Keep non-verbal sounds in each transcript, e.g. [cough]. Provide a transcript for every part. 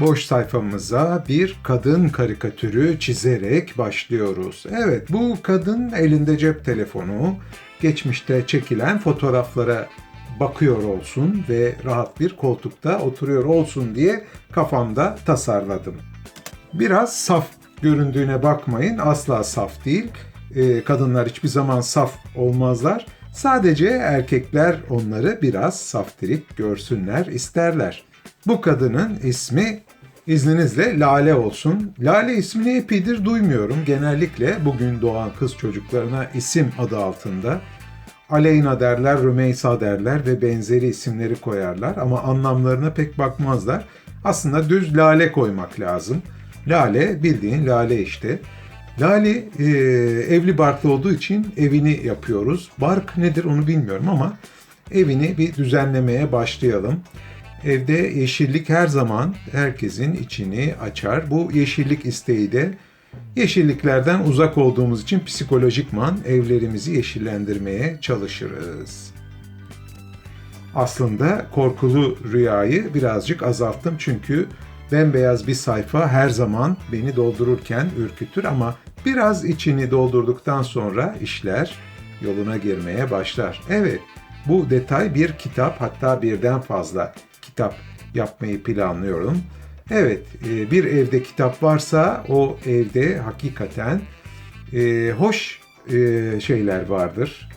Boş sayfamıza bir kadın karikatürü çizerek başlıyoruz. Evet, bu kadın elinde cep telefonu, geçmişte çekilen fotoğraflara bakıyor olsun ve rahat bir koltukta oturuyor olsun diye kafamda tasarladım. Biraz saf göründüğüne bakmayın, asla saf değil. Ee, kadınlar hiçbir zaman saf olmazlar. Sadece erkekler onları biraz saftirik görsünler isterler. Bu kadının ismi izninizle Lale olsun. Lale ismini epidir duymuyorum. Genellikle bugün doğan kız çocuklarına isim adı altında Aleyna derler, Rümeysa derler ve benzeri isimleri koyarlar ama anlamlarına pek bakmazlar. Aslında düz lale koymak lazım. Lale bildiğin lale işte. Lale e, evli barklı olduğu için evini yapıyoruz. Bark nedir onu bilmiyorum ama evini bir düzenlemeye başlayalım. Evde yeşillik her zaman herkesin içini açar. Bu yeşillik isteği de yeşilliklerden uzak olduğumuz için psikolojikman evlerimizi yeşillendirmeye çalışırız. Aslında korkulu rüyayı birazcık azalttım çünkü bembeyaz bir sayfa her zaman beni doldururken ürkütür ama biraz içini doldurduktan sonra işler yoluna girmeye başlar. Evet, bu detay bir kitap hatta birden fazla kitap yapmayı planlıyorum. Evet, e, bir evde kitap varsa o evde hakikaten e, hoş e, şeyler vardır.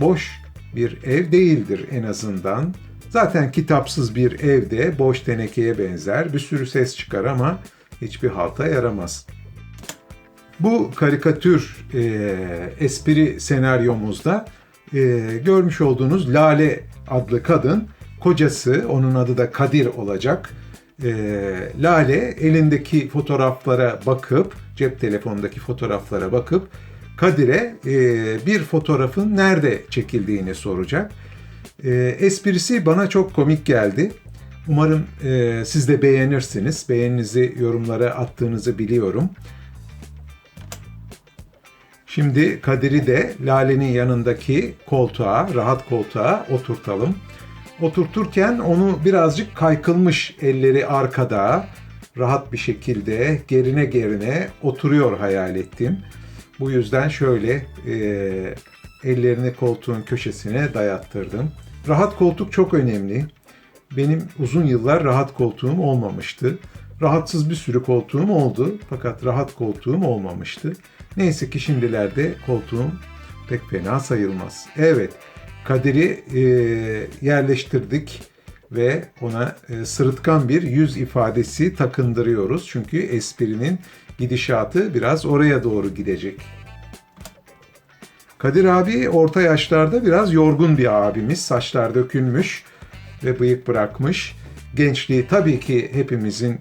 Boş bir ev değildir en azından. Zaten kitapsız bir evde boş tenekeye benzer. Bir sürü ses çıkar ama hiçbir halta yaramaz. Bu karikatür e, espri senaryomuzda e, görmüş olduğunuz Lale adlı kadın kocası, onun adı da Kadir olacak. E, Lale elindeki fotoğraflara bakıp, cep telefonundaki fotoğraflara bakıp Kadir'e e, bir fotoğrafın nerede çekildiğini soracak. E, esprisi bana çok komik geldi. Umarım e, siz de beğenirsiniz. Beğeninizi yorumlara attığınızı biliyorum. Şimdi Kadir'i de Lale'nin yanındaki koltuğa, rahat koltuğa oturtalım. Oturturken onu birazcık kaykılmış elleri arkada, rahat bir şekilde gerine gerine oturuyor hayal ettim. Bu yüzden şöyle e, ellerini koltuğun köşesine dayattırdım. Rahat koltuk çok önemli. Benim uzun yıllar rahat koltuğum olmamıştı. Rahatsız bir sürü koltuğum oldu fakat rahat koltuğum olmamıştı. Neyse ki şimdilerde koltuğum pek fena sayılmaz. Evet, Kadir'i e, yerleştirdik ve ona e, sırıtkan bir yüz ifadesi takındırıyoruz. Çünkü esprinin gidişatı biraz oraya doğru gidecek. Kadir abi orta yaşlarda biraz yorgun bir abimiz. Saçlar dökülmüş ve bıyık bırakmış. Gençliği tabii ki hepimizin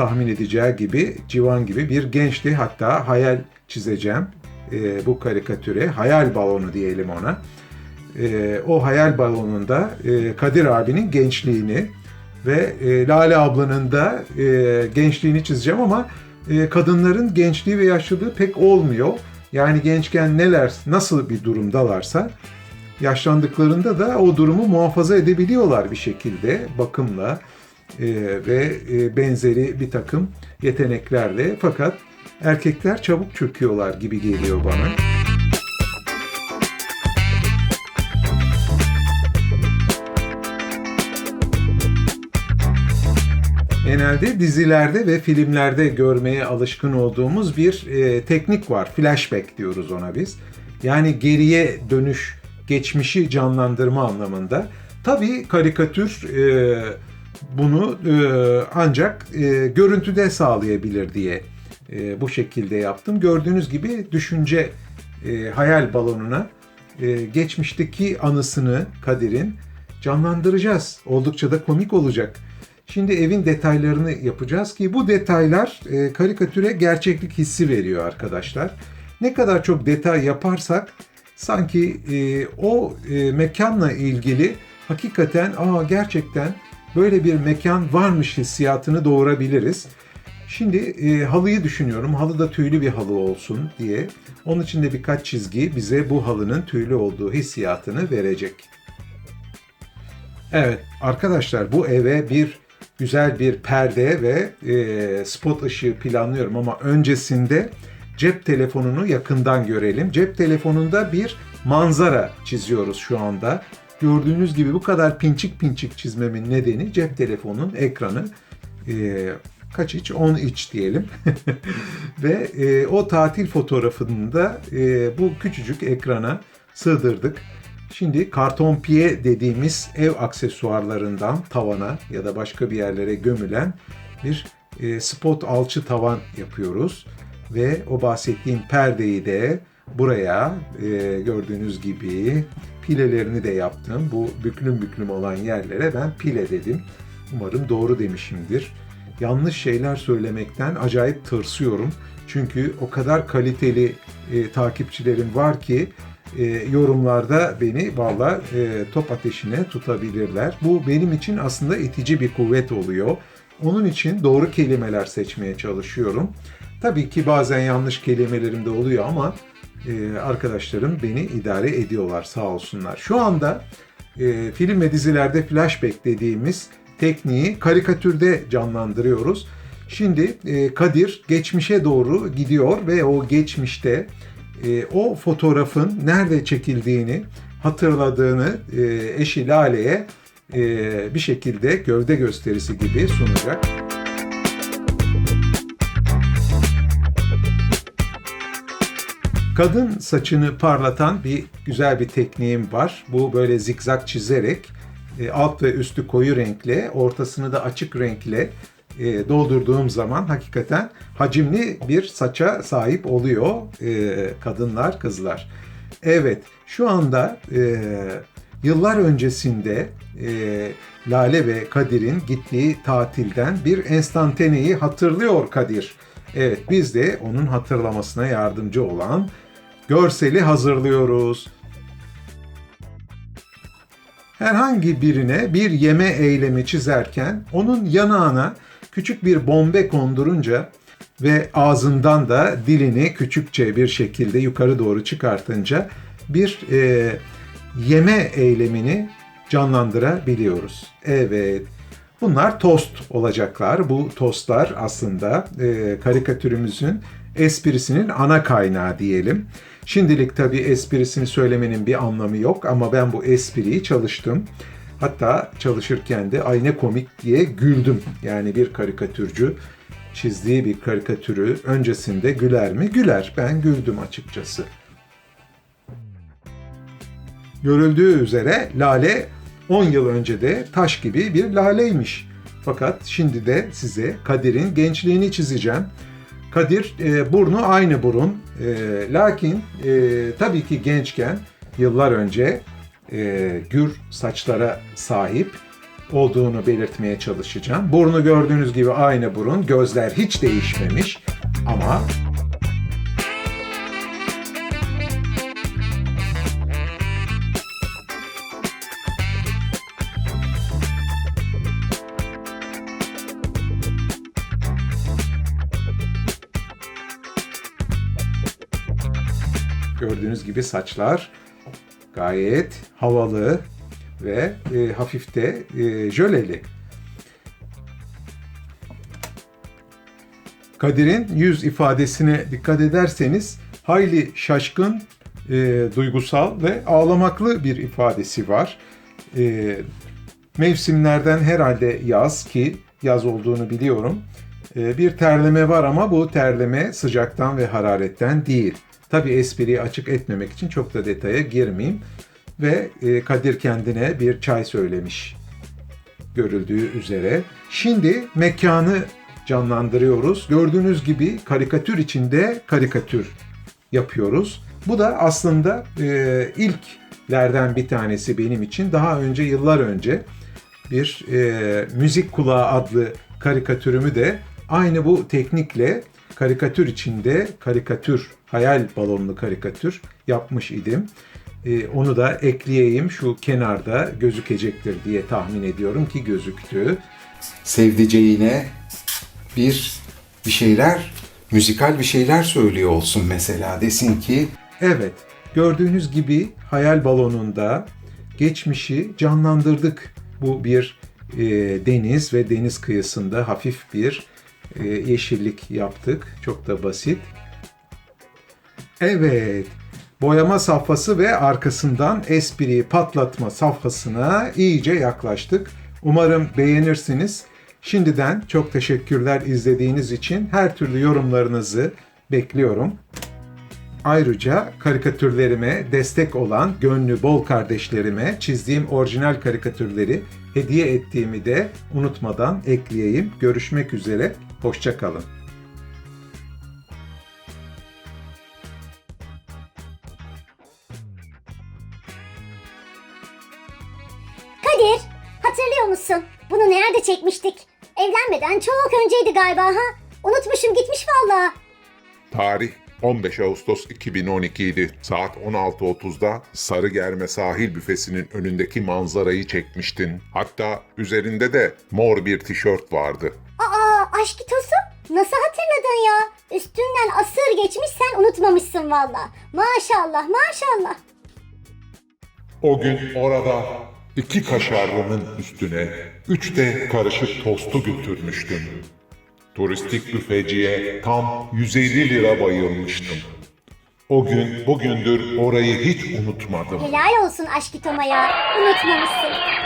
tahmin edeceği gibi civan gibi bir gençti. Hatta hayal çizeceğim e, bu karikatüre. Hayal balonu diyelim ona. E, o hayal balonunda e, Kadir abinin gençliğini ve e, Lale ablanın da e, gençliğini çizeceğim ama e, kadınların gençliği ve yaşlılığı pek olmuyor. Yani gençken neler, nasıl bir durumdalarsa yaşlandıklarında da o durumu muhafaza edebiliyorlar bir şekilde bakımla ve e, benzeri bir takım yeteneklerle. Fakat erkekler çabuk çöküyorlar gibi geliyor bana. Genelde dizilerde ve filmlerde görmeye alışkın olduğumuz bir e, teknik var. Flashback diyoruz ona biz. Yani geriye dönüş, geçmişi canlandırma anlamında. Tabii karikatür e, bunu e, ancak e, görüntüde sağlayabilir diye e, bu şekilde yaptım. Gördüğünüz gibi düşünce e, hayal balonuna e, geçmişteki anısını Kadir'in canlandıracağız. Oldukça da komik olacak. Şimdi evin detaylarını yapacağız ki bu detaylar e, karikatüre gerçeklik hissi veriyor arkadaşlar. Ne kadar çok detay yaparsak sanki e, o e, mekanla ilgili hakikaten aa gerçekten böyle bir mekan varmış hissiyatını doğurabiliriz. Şimdi e, halıyı düşünüyorum. Halı da tüylü bir halı olsun diye. Onun için de birkaç çizgi bize bu halının tüylü olduğu hissiyatını verecek. Evet arkadaşlar bu eve bir güzel bir perde ve e, spot ışığı planlıyorum ama öncesinde cep telefonunu yakından görelim. Cep telefonunda bir manzara çiziyoruz şu anda. Gördüğünüz gibi bu kadar pinçik pinçik çizmemin nedeni cep telefonun ekranı e, kaç iç? 10 iç diyelim. [laughs] Ve e, o tatil fotoğrafını da e, bu küçücük ekrana sığdırdık. Şimdi karton piye dediğimiz ev aksesuarlarından tavana ya da başka bir yerlere gömülen bir e, spot alçı tavan yapıyoruz. Ve o bahsettiğim perdeyi de buraya e, gördüğünüz gibi pilelerini de yaptım. Bu büklüm büklüm olan yerlere ben pile dedim. Umarım doğru demişimdir. Yanlış şeyler söylemekten acayip tırsıyorum. Çünkü o kadar kaliteli e, takipçilerim var ki e, yorumlarda beni valla e, top ateşine tutabilirler. Bu benim için aslında itici bir kuvvet oluyor. Onun için doğru kelimeler seçmeye çalışıyorum. Tabii ki bazen yanlış kelimelerim de oluyor ama e, arkadaşlarım beni idare ediyorlar sağ olsunlar. Şu anda e, film ve dizilerde flashback dediğimiz tekniği karikatürde canlandırıyoruz. Şimdi e, Kadir geçmişe doğru gidiyor ve o geçmişte o fotoğrafın nerede çekildiğini hatırladığını e, eşi Lale'ye bir şekilde gövde gösterisi gibi sunacak. Kadın saçını parlatan bir güzel bir tekniğim var. Bu böyle zikzak çizerek e, alt ve üstü koyu renkle, ortasını da açık renkle e, doldurduğum zaman hakikaten hacimli bir saça sahip oluyor e, kadınlar, kızlar. Evet, şu anda e, yıllar öncesinde e, Lale ve Kadir'in gittiği tatilden bir enstantaneyi hatırlıyor Kadir. Evet, biz de onun hatırlamasına yardımcı olan görseli hazırlıyoruz. Herhangi birine bir yeme eylemi çizerken onun yanağına küçük bir bombe kondurunca ve ağzından da dilini küçükçe bir şekilde yukarı doğru çıkartınca bir e, yeme eylemini canlandırabiliyoruz. Evet, bunlar tost olacaklar. Bu tostlar aslında e, karikatürümüzün esprisinin ana kaynağı diyelim. Şimdilik tabii esprisini söylemenin bir anlamı yok ama ben bu espriyi çalıştım. Hatta çalışırken de ay ne komik diye güldüm. Yani bir karikatürcü çizdiği bir karikatürü öncesinde güler mi? Güler. Ben güldüm açıkçası. Görüldüğü üzere lale 10 yıl önce de taş gibi bir laleymiş. Fakat şimdi de size Kadir'in gençliğini çizeceğim. Kadir e, burnu aynı burun. E, lakin e, tabii ki gençken yıllar önce e, gür saçlara sahip olduğunu belirtmeye çalışacağım. Burnu gördüğünüz gibi aynı burun. Gözler hiç değişmemiş ama Gördüğünüz gibi saçlar gayet havalı ve e, hafif e, jöleli. Kadir'in yüz ifadesine dikkat ederseniz hayli şaşkın, e, duygusal ve ağlamaklı bir ifadesi var. E, mevsimlerden herhalde yaz ki yaz olduğunu biliyorum. E, bir terleme var ama bu terleme sıcaktan ve hararetten değil. Tabi espriyi açık etmemek için çok da detaya girmeyeyim. Ve e, Kadir kendine bir çay söylemiş görüldüğü üzere. Şimdi mekanı canlandırıyoruz. Gördüğünüz gibi karikatür içinde karikatür yapıyoruz. Bu da aslında e, ilklerden bir tanesi benim için. Daha önce, yıllar önce bir e, Müzik Kulağı adlı karikatürümü de aynı bu teknikle karikatür içinde karikatür, hayal balonlu karikatür yapmış idim. Ee, onu da ekleyeyim şu kenarda gözükecektir diye tahmin ediyorum ki gözüktü. sevdiceğine bir bir şeyler, müzikal bir şeyler söylüyor olsun mesela. Desin ki Evet, gördüğünüz gibi hayal balonunda geçmişi canlandırdık. Bu bir e, deniz ve deniz kıyısında hafif bir e, yeşillik yaptık. Çok da basit. Evet. Boyama safhası ve arkasından espriyi patlatma safhasına iyice yaklaştık. Umarım beğenirsiniz. Şimdiden çok teşekkürler izlediğiniz için. Her türlü yorumlarınızı bekliyorum. Ayrıca karikatürlerime destek olan gönlü bol kardeşlerime çizdiğim orijinal karikatürleri hediye ettiğimi de unutmadan ekleyeyim. Görüşmek üzere, hoşçakalın. Kadir, hatırlıyor musun? Bunu nerede çekmiştik? Evlenmeden çok önceydi galiba ha? Unutmuşum gitmiş valla. Tarih 15 Ağustos 2012 idi. Saat 16.30'da Sarıgerme sahil büfesinin önündeki manzarayı çekmiştin. Hatta üzerinde de mor bir tişört vardı. Aşk itosu. Nasıl hatırladın ya? Üstünden asır geçmiş sen unutmamışsın valla. Maşallah maşallah. O gün orada iki kaşarlının üstüne üç de karışık tostu götürmüştüm. Turistik büfeciye tam 150 lira bayılmıştım. O gün bugündür orayı hiç unutmadım. Helal olsun aşk itoma ya. Unutmamışsın.